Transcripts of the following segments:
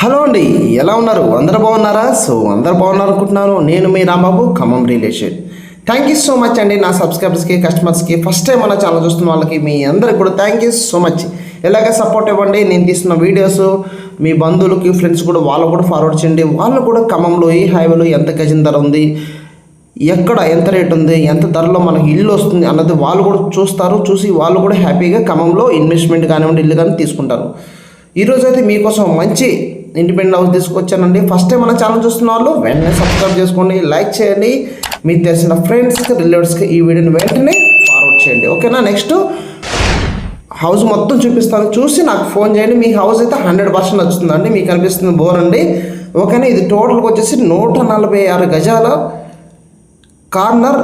Hello అండి ఎలా ఉన్నారు? అందరు బాగున్నారా? సో అందరు బాగున్నారు అనుకుంటున్నాను నేను మీ Rambabu Khammam relation thank you so much అండి నా సబ్స్క్రైబర్స్కి కస్టమర్స్కి ఫస్ట్ టైం మన ఛానల్ చూస్తున్న వాళ్ళకి మీ అందరికి కూడా థ్యాంక్ యూ సో మచ్ ఎలాగ సపోర్ట్ ఇవ్వండి? నేను తీసిన వీడియోస్ మీ బంధువులకి ఫ్రెండ్స్ కూడా వాళ్ళు కూడా ఫార్వర్డ్ చేయండి. వాళ్ళు కూడా ఖమ్మంలో ఈ హైవేలో ఎంత గజం ధర ఉంది? ఎక్కడ ఎంత రేట్ ఉంది? ఎంత ధరలో మనకి ఇల్లు వస్తుంది? అన్నది వాళ్ళు కూడా చూస్తారు. చూసి వాళ్ళు కూడా హ్యాపీగా ఖమ్మంలో ఇన్వెస్ట్మెంట్ కానివ్వండి ఇల్లు కానీ తీసుకుంటారు. ఈరోజు అయితే మీకోసం మంచి ఇండిపెండెంట్ హౌస్ తీసుకొచ్చానండి. ఫస్ట్ టైం మన ఛానల్ చూస్తున్న వాళ్ళు వెంటనే సబ్స్క్రైబ్ చేసుకోండి లైక్ చేయండి. మీకు తెలిసిన ఫ్రెండ్స్కి రిలేటివ్స్కి ఈ వీడియోని వెంటనే ఫార్వర్డ్ చేయండి. ఓకేనా నెక్స్ట్ హౌస్ మొత్తం చూపిస్తాను. చూసి నాకు ఫోన్ చేయండి. మీ హౌస్ అయితే హండ్రెడ్ పర్సెంట్ వచ్చిందండి మీకు అనిపిస్తుంది బోర్ అండి. ఓకేనా ఇది టోటల్గా వచ్చేసి నూట నలభై ఆరు గజాల కార్నర్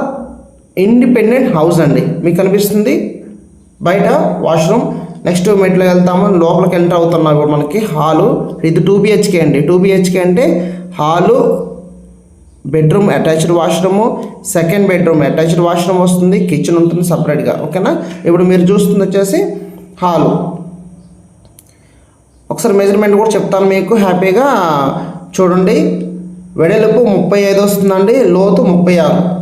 ఇండిపెండెంట్ హౌస్ అండి. మీకు కనిపిస్తుంది బయట వాష్రూమ్ నెక్స్ట్ మెట్లు వెళ్తాము. లోపలికి ఎంటర్ అవుతున్నాం ఇప్పుడు మనకి హాలు. ఇది టూ బిహెచ్కే అండి. టూ బిహెచ్కే అంటే hall bedroom attached washroom second bedroom attached washroom వస్తుంది. కిచెన్ ఉంటుంది సపరేట్గా. ఓకేనా? ఇప్పుడు మీరు చూస్తుంది వచ్చేసి హాలు. ఒకసారి మెజర్మెంట్ కూడా చెప్తాను మీకు. హ్యాపీగా చూడండి. వెడల్పు ముప్పై ఐదు వస్తుందండి. లోతు ముప్పై ఆరు.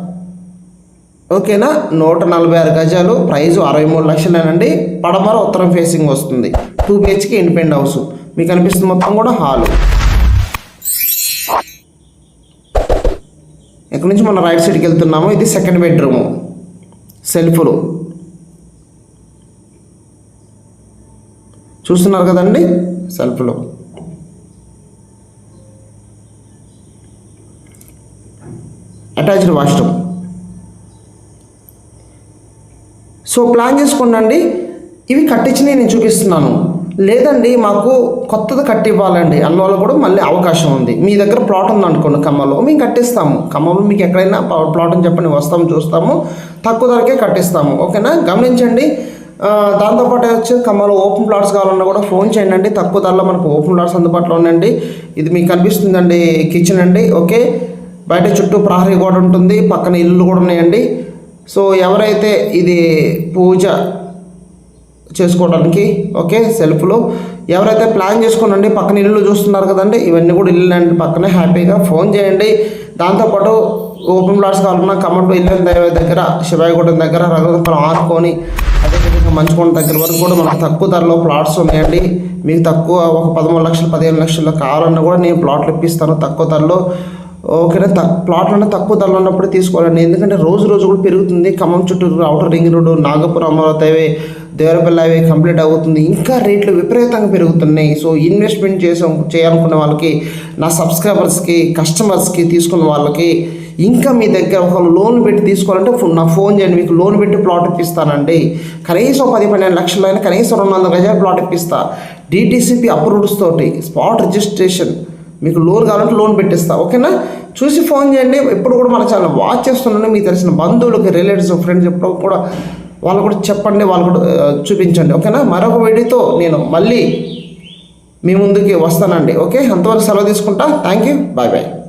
ఓకేనా? నూట నలభై ఆరు గజాలు. ప్రైజు అరవై మూడు లక్షలేనండి. పడమర ఉత్తరం ఫేసింగ్ వస్తుంది. టూ బిహెచ్కి ఇండిపెండ్ హౌస్ మీకు అనిపిస్తుంది మొత్తం కూడా హాలు ఇక్కడ నుంచి మనం రైట్ సైడ్కి వెళ్తున్నాము? ఇది సెకండ్ బెడ్రూము సెల్ఫ్లు చూస్తున్నారు కదండి? సెల్ఫ్లో అటాచ్డ్ వాష్రూమ్ సో ప్లాన్ చేసుకోండి ఇవి కట్టించినవి నేను చూపిస్తున్నాను. లేదండి మాకు కొత్తది కట్టి ఇవ్వాలండి అన్న కూడా మళ్ళీ అవకాశం ఉంది. మీ దగ్గర ప్లాట్ ఉంది అనుకోండి ఖమ్మంలో మేము కట్టిస్తాము. ఖమ్మంలో మీకు ఎక్కడైనా ప్లాట్ అని చెప్పండి వస్తాము చూస్తాము. తక్కువ ధరకే కట్టిస్తాము. ఓకేనా? గమనించండి. దాంతోపాటు వచ్చి ఖమ్మంలో ఓపెన్ ప్లాట్స్ కావాలన్నా కూడా ఫోన్ చేయండి. అండి తక్కువ ధరలో మనకు ఓపెన్ ప్లాట్స్ అందుబాటులో ఉందండి ఇది మీకు కనిపిస్తుందండి కిచెన్ అండి. ఓకే? బయట చుట్టూ ప్రహరీ గోడ ఉంటుంది. పక్కన ఇల్లు కూడా ఉన్నాయండి. సో ఎవరైతే ఇది పూజ చేసుకోవడానికి ఓకే సెల్ఫ్లో ఎవరైతే ప్లాన్ చేసుకోనండి పక్కన ఇల్లు చూస్తున్నారు కదండి ఇవన్నీ కూడా ఇల్లు అండి పక్కనే హ్యాపీగా ఫోన్ చేయండి. దాంతోపాటు ఓపెన్ ప్లాట్స్ కావాలన్నా కమంటూ ఇల్లు దగ్గర శివాయిగూడెం దగ్గర రఘుపరం ఆనుకొని అదేవిధంగా మంచుకొండ దగ్గర వరకు కూడా మనకు తక్కువ ధరలో ప్లాట్స్ ఉన్నాయండి. మీకు తక్కువ ఒక పదమూడు లక్షలు పదిహేను లక్షలు కావాలన్నా కూడా నేను ప్లాట్లు ఇప్పిస్తాను తక్కువ ధరలో. ఓకేనా త ప్లాట్లోనే తక్కువ ధరలు ఉన్నప్పుడు తీసుకోవాలండి. ఎందుకంటే రోజు రోజు కూడా పెరుగుతుంది. ఖమ్మం చుట్టూ outer ring road Nagapuram Amaravati highway Devarapalli highway complete అవుతుంది. ఇంకా రేట్లు విపరీతంగా పెరుగుతున్నాయి. సో ఇన్వెస్ట్మెంట్ చేసే చేయాలనుకున్న వాళ్ళకి నా సబ్స్క్రైబర్స్కి కస్టమర్స్కి తీసుకున్న వాళ్ళకి ఇంకా మీ దగ్గర ఒక లోన్ పెట్టి తీసుకోవాలంటే నా ఫోన్ చేయండి. మీకు లోన్ పెట్టి ప్లాట్ ఇప్పిస్తానండి. కనీసం పది పన్నెండు లక్షలైనా కనీసం రెండు వందల గజాలు ప్లాట్ ఇప్పిస్తా. డిటీసీపీ అప్రూవ్డ్స్ తోటి స్పాట్ రిజిస్ట్రేషన్ మీకు లోన్ కావాలంటే లోన్ పెట్టిస్తా ఓకేనా? చూసి ఫోన్ చేయండి. ఎప్పుడు కూడా మన ఛానల్ వాచ్ చేస్తున్నాను మీకు తెలిసిన బంధువులకి రిలేటివ్స్ ఫ్రెండ్స్ ఎప్పుడు కూడా వాళ్ళు కూడా చెప్పండి వాళ్ళు కూడా చూపించండి ఓకేనా? మరొక వీడియోతో నేను మళ్ళీ మీ ముందుకి వస్తానండి ఓకే? అంతవరకు సెలవు తీసుకుంటా. Thank you bye bye